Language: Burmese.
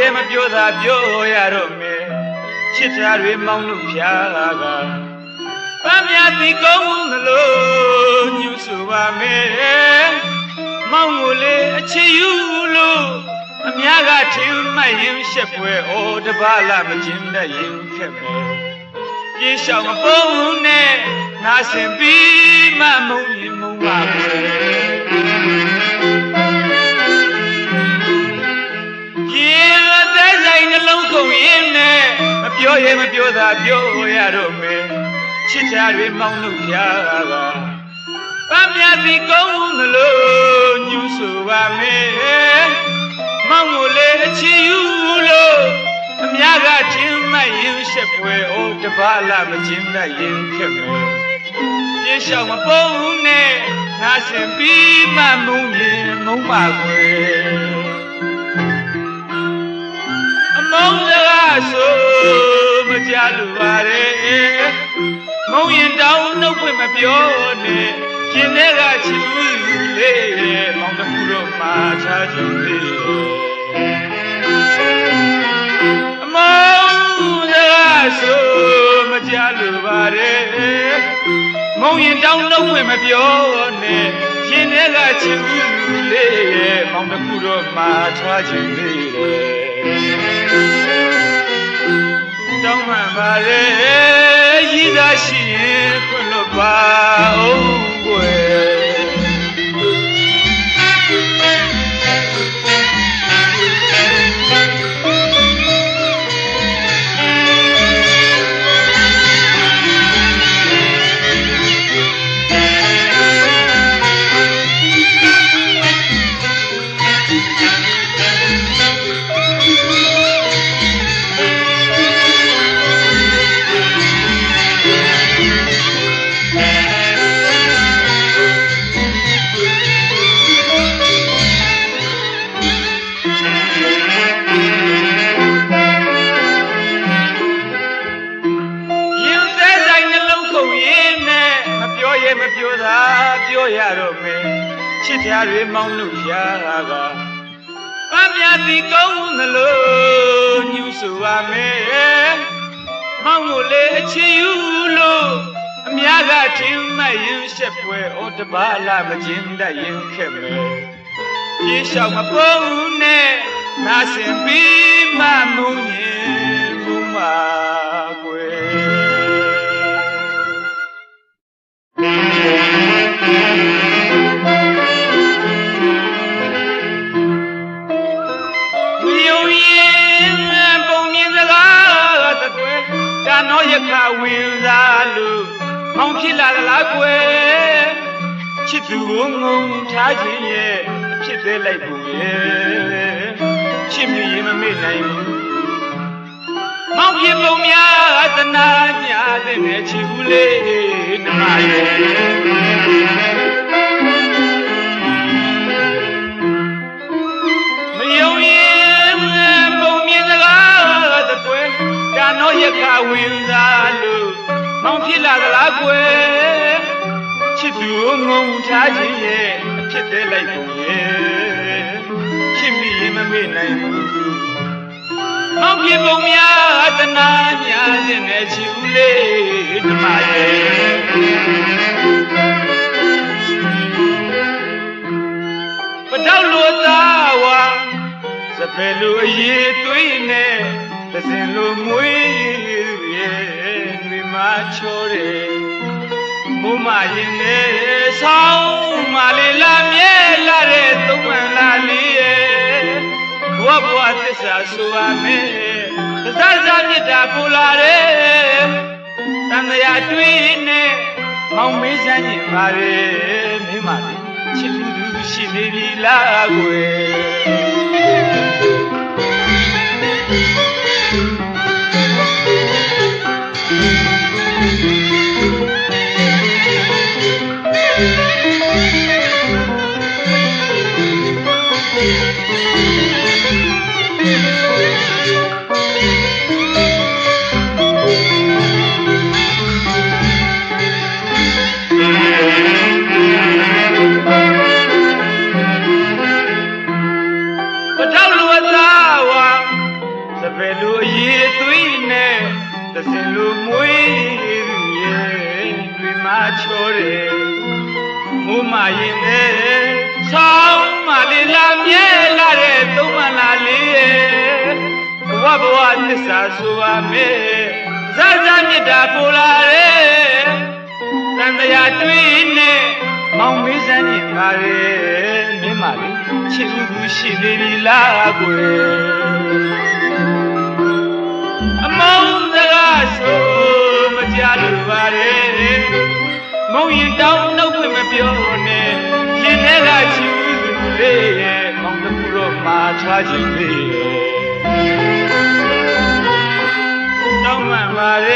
ရဲ့မပြောသာပြောရတော့မယ်ချစ်တာတွေမောင်းလို့ဖျားလာကပန်းမြသီကောင်းမှုမလို့ညှူဆိုပါမယ်မောင်းကိုလေအချစ်ယူလို့အများကထင်မှတ်ရင်ရှက်ပွဲဩတပါလာမကျင်တတ်ရင်ခက်မယ်ပြေရှောင်မပုံနဲ့ငါစင်ပြီးမှမုံရင်မုံပါပဲပြေ မပြောသာပြောရတော့မယ်ချစ်ချာတွေမောင်းလို့ပြားတာပန်းမြတ်ဒီကောင်းမလို့ညှူဆိုပါမယ်မောင်းကိုလေအချီယူလို့အများကချင်းမှတ်ရင်ရှက်ပွဲအိုးတပါလာမချင်းတတ်ရင်ခက်မယ်ပြေလျှောက်မပုံနဲ့ငါစင်ပြီးမှမုံရင်မုံပါခွေအ လို့ပါရဲ့မုံရင်တောင်းနှုတ်ဖွင့်မပြောနဲ့ရှင်တဲ့ကချီဦးလေးရဲ့မောင်တစ်ခုတော့မှာချာချင်သေးရဲ့အမောင်းစကားဆိုမကြလို့ပါရဲ့မုံရင်တောင်းနှုတ်ဖွင့်မပြောနဲ့ရှင်တဲ့ကချီဦးလေးရဲ့မောင်တစ်ခုတော့မှာချာချင်သေးရဲ့ တောင်းမှန်ပါလေရည်သာရှိရင်ခွင့်လွတ်ပါအောင်ကွယ် ရဲ့မပြောသာပြောရတော့မယ်ချစ်တရားတွေမောင်းလို့ဖျားတာကပန်းမြတ်ဒီကောင်းနှလို့ညှူဆိုပါမယ်မောင်းကိုလေအချီယူလို့အများကထင်မှတ်ရင်ရှက်ပွဲဩတပါလာမကျင်တတ်ရင်ခက်မယ်ပြေလျှောက်မပုံနဲ့နာစင်ပြီးမှမုံရင် မောင်ဖြစ်လာသလားကွယ်ချစ်သူကိုငုံထားခြင်းရဲ့အဖြစ်သေးလိုက်ပုံရဲ့ချစ်မြရင်မမေ့နိုင်ဘူးမောင်ဖြစ်ပုံများသနာညာတဲ့နဲ့ချစ်ဘူးလေနှမရဲ့မယုံရင်ပုံမြင်စကားတကွယ်ဒါနောရခဝင်စားလို့မောင် ဖြစ်လာသလားကွယ်ချစ်သူကိုငုံထားခြင်းရဲ့အဖြစ်သေးလိုက်ပုံရဲ့ချစ်မိရင်မမေ့နိုင်ဘူးမောင်ဖြစ်ပုံများတနာများခြင်းနဲ့ချစ်ဦးလေးဓမ္မရဲ့ပတောက်လိုသားဝါစပယ်လိုအရေးသွေးနဲ့သစင်လိုမွေး မုံမရင်နဲ့ဆောင်းမလေးလာမြဲလာတဲ့သုံးမှန်လာလေးရဲ့ဘဝဘဝသစ္စာဆိုပါမယ်သစ္စာစာမြတ်တာပူလာတယ်တန်တရာတွေးနဲ့မောင်မေးစမ်းညင်ပါလေမင်းမလေးချစ်လူသူရှိနေပြီလားကွယ် ရင်ပဲဆောင်းမလေးလာမြဲလာတဲ့သုံးမလာလေးရဲ့ဘဝဘဝသစ္စာဆိုပါမယ်ဇာဇာမြတ်တာပို့လာတဲ့တန်တရားတွေ့နဲ့မောင်မေးစမ်းနေပါရဲ့မင်းမလေးချစ်ဦးသူရှိနေပြီလားကွယ်အမောင်စကားဆိုမကြလို့ပါရဲ့မုံရင်တောင်းနှုတ်ခွင့်မပြောနဲ့ရင်ထဲကချူသူ လေးရဲ့မောင်တကူတော့မှာထားခြင်းလေးရဲ့တောင်းမှန်ပါရဲ့